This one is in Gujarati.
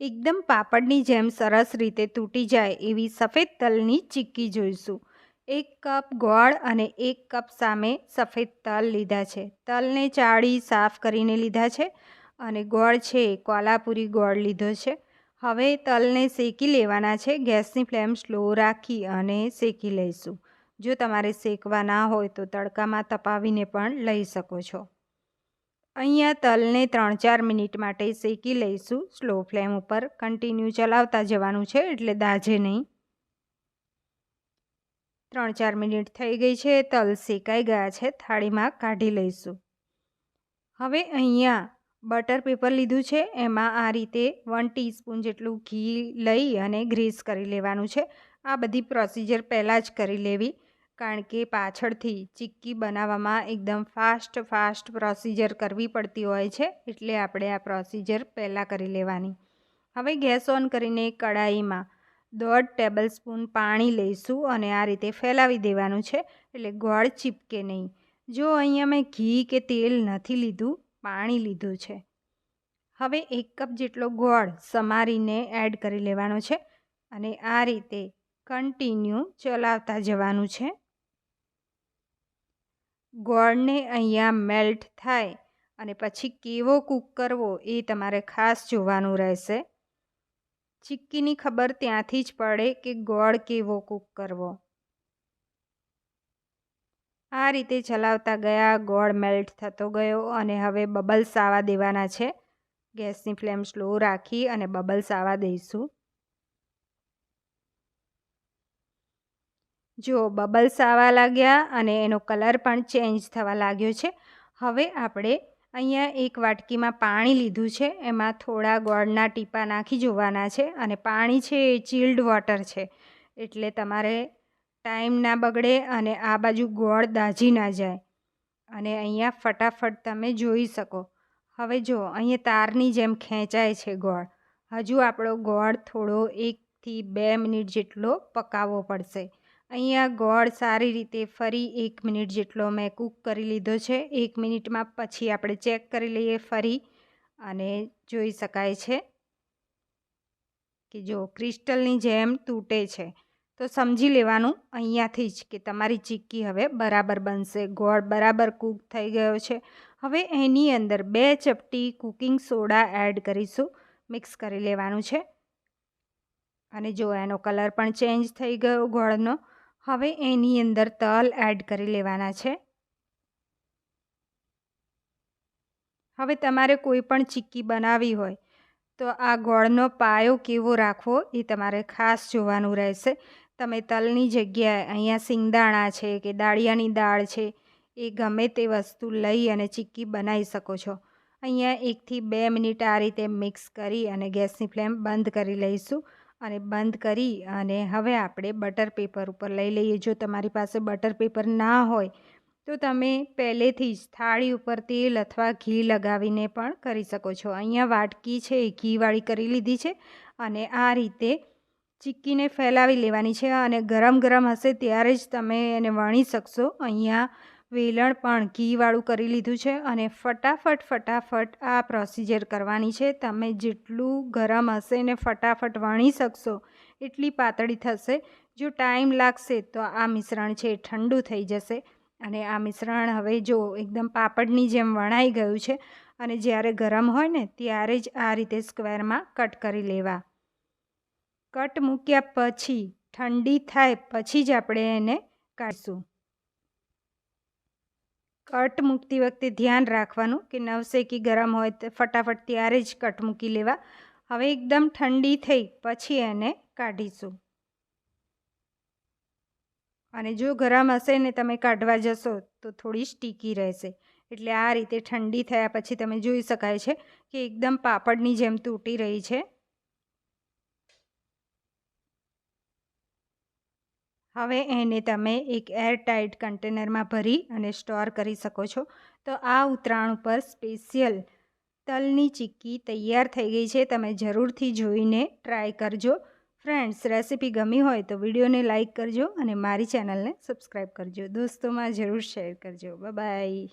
એકદમ પાપડની જેમ સરસ રીતે તૂટી જાય એવી સફેદ તલની ચીક્કી જોઈશું. એક કપ ગોળ અને એક કપ સામે સફેદ તલ લીધા છે. તલને ચાળી સાફ કરીને લીધા છે અને ગોળ છે કોલાપુરી ગોળ લીધો છે. હવે તલને શેકી લેવાના છે. ગેસની ફ્લેમ સ્લો રાખી અને શેકી લઈશું. જો તમારે શેકવા ના હોય તો તડકામાં તપાવીને પણ લઈ શકો છો. અહીંયા તલને ત્રણ ચાર મિનિટ માટે શેકી લઈશું. સ્લો ફ્લેમ ઉપર કન્ટિન્યુ ચલાવતા જવાનું છે, એટલે દાજે નહીં. ત્રણ ચાર મિનિટ થઈ ગઈ છે, તલ શેકાઈ ગયા છે, થાળીમાં કાઢી લઈશું. હવે અહીંયા બટર પેપર લીધું છે, એમાં આ રીતે વન ટીસ્પૂન જેટલું ઘી લઈ અને ગ્રીસ કરી લેવાનું છે. આ બધી પ્રોસિજર પહેલાં જ કરી લેવી. કારણ કે પાછળથી ચીક્કી બનાવવામાં એકદમ ફાસ્ટ ફાસ્ટ પ્રોસિજર કરવી પડતી હોય છે, એટલે આપણે આ પ્રોસિજર પહેલાં કરી લેવાની. હવે ગેસ ઓન કરીને કડાઈમાં દોઢ ટેબલ સ્પૂન પાણી લઈશું અને આ રીતે ફેલાવી દેવાનું છે, એટલે ગોળ ચીપકે નહીં. જો અહીંયા મેં ઘી કે તેલ નથી લીધું, પાણી લીધું છે. હવે એક કપ જેટલો ગોળ સમારીને એડ કરી લેવાનો છે અને આ રીતે કન્ટિન્યુ ચલાવતા જવાનું છે. ગોળને અહીંયા મેલ્ટ થાય અને પછી કેવો કૂક કરવો એ તમારે ખાસ જોવાનું રહેશે. ચીક્કીની ખબર ત્યાંથી જ પડે કે ગોળ કેવો કૂક કરવો. આ રીતે ચલાવતા ગયા ગોળ મેલ્ટ થતો ગયો અને હવે બબલ્સ આવવા દેવાના છે. ગેસની ફ્લેમ સ્લો રાખી અને બબલ્સ આવવા દઈશું. જો બબલ્સ આવવા લાગ્યા અને એનો કલર પણ ચેન્જ થવા લાગ્યો છે, હવે આપણે અહીંયા એક વાટકીમાં પાણી લીધું છે, એમાં થોડા ગોળના ટીપા નાખી જોવાના છે અને પાણી છે એ ચિલ્ડ વોટર છે, એટલે તમારે ટાઈમ ના બગડે અને આ બાજુ ગોળ દાજી ના જાય, અને અહીંયા ફટાફટ તમે જોઈ શકો. હવે જો, અહીંયા તારની જેમ ખેંચાય છે ગોળ. હજુ આપણો ગોળ થોડો એકથી બે મિનિટ જેટલો પકાવવો પડશે. અહીંયા ગોળ સારી રીતે ફરી એક મિનિટ જેટલો મેં કૂક કરી લીધો છે. એક મિનિટમાં પછી આપણે ચેક કરી લઈએ ફરી અને જોઈ શકાય છે કે જો ક્રિસ્ટલની જેમ તૂટે છે. તો સમજી લેવાનું અહીંયાથી જ કે તમારી ચીક્કી હવે બરાબર બનશે. ગોળ બરાબર કૂક થઈ ગયો છે. હવે એની અંદર બે ચપટી કુકિંગ સોડા એડ કરીશું. મિક્સ કરી લેવાનું છે. અને જો એનો કલર પણ ચેન્જ થઈ ગયો ગોળનો હવે એની અંદર તલ એડ કરી લેવાના છે. હવે તમારે કોઈ પણ ચીક્કી બનાવવી હોય, તો આ ગોળનો પાયો કેવો રાખવો એ તમારે ખાસ જોવાનું રહેશે. તમે તલની જગ્યાએ અહીંયા સિંગદાણા છે કે દાળિયાની દાળ છે, એ ગમે તે વસ્તુ લઈ અને ચીક્કી બનાવી શકો છો. અહીંયા એકથી બે મિનિટ આ રીતે મિક્સ કરી અને ગેસની ફ્લેમ બંધ કરી લઈશું. અને બંધ કરી અને હવે આપણે બટર પેપર ઉપર લઈ લઈએ. જો તમારી પાસે બટર પેપર ના હોય, તો તમે પહેલેથી જ થાળી ઉપર તેલ અથવા ઘી લગાવીને પણ કરી શકો છો. અહીંયા વાટકી છે, એ ઘીવાળી કરી લીધી છે અને આ રીતે ચીક્કીને ફેલાવી લેવાની છે અને ગરમ ગરમ હશે ત્યારે જ તમે એને વણી શકશો. અહીંયા વેલણ પણ ઘીવાળું કરી લીધું છે અને ફટાફટ ફટાફટ આ પ્રોસિજર કરવાની છે. તમે જેટલું ગરમ હશે ને ફટાફટ વણી શકશો, એટલી પાતળી થશે. જો ટાઈમ લાગશે તો આ મિશ્રણ છે ઠંડુ થઈ જશે. અને આ મિશ્રણ હવે જો એકદમ પાપડની જેમ વણાઈ ગયું છે અને જ્યારે ગરમ હોય ને ત્યારે જ આ રીતે સ્ક્વેરમાં કટ કરી લેવા. કટ મૂક્યા પછી ઠંડી થાય પછી જ આપણે એને કાઢીશું. કટ મૂકતી વખતે ધ્યાન રાખવાનું કે નવસેકી ગરમ હોય તો ફટાફટ ત્યારે જ કટ મૂકી લેવા. હવે એકદમ ઠંડી થઈ પછી એને કાઢીશું. અને જો ગરમ હશે ને તમે કાઢવા જશો તો થોડી સ્ટીકી રહેશે. એટલે આ રીતે ઠંડી થયા પછી તમે જોઈ શકાય છે કે એકદમ પાપડની જેમ તૂટી રહી છે. હવે એને તમે એક એરટાઇટ કન્ટેનરમાં ભરી અને સ્ટોર કરી શકો છો. તો આ ઉતરાણ ઉપર સ્પેશિયલ તલની ચીક્કી તૈયાર થઈ ગઈ છે. તમે જરૂરથી જોઈને ટ્રાય કરજો. ફ્રેન્ડ્સ, રેસીપી ગમી હોય તો વિડીયોને લાઇક કરજો અને મારી ચેનલને સબસ્ક્રાઈબ કરજો. દોસ્તોમાં જરૂર શેર કરજો. બાય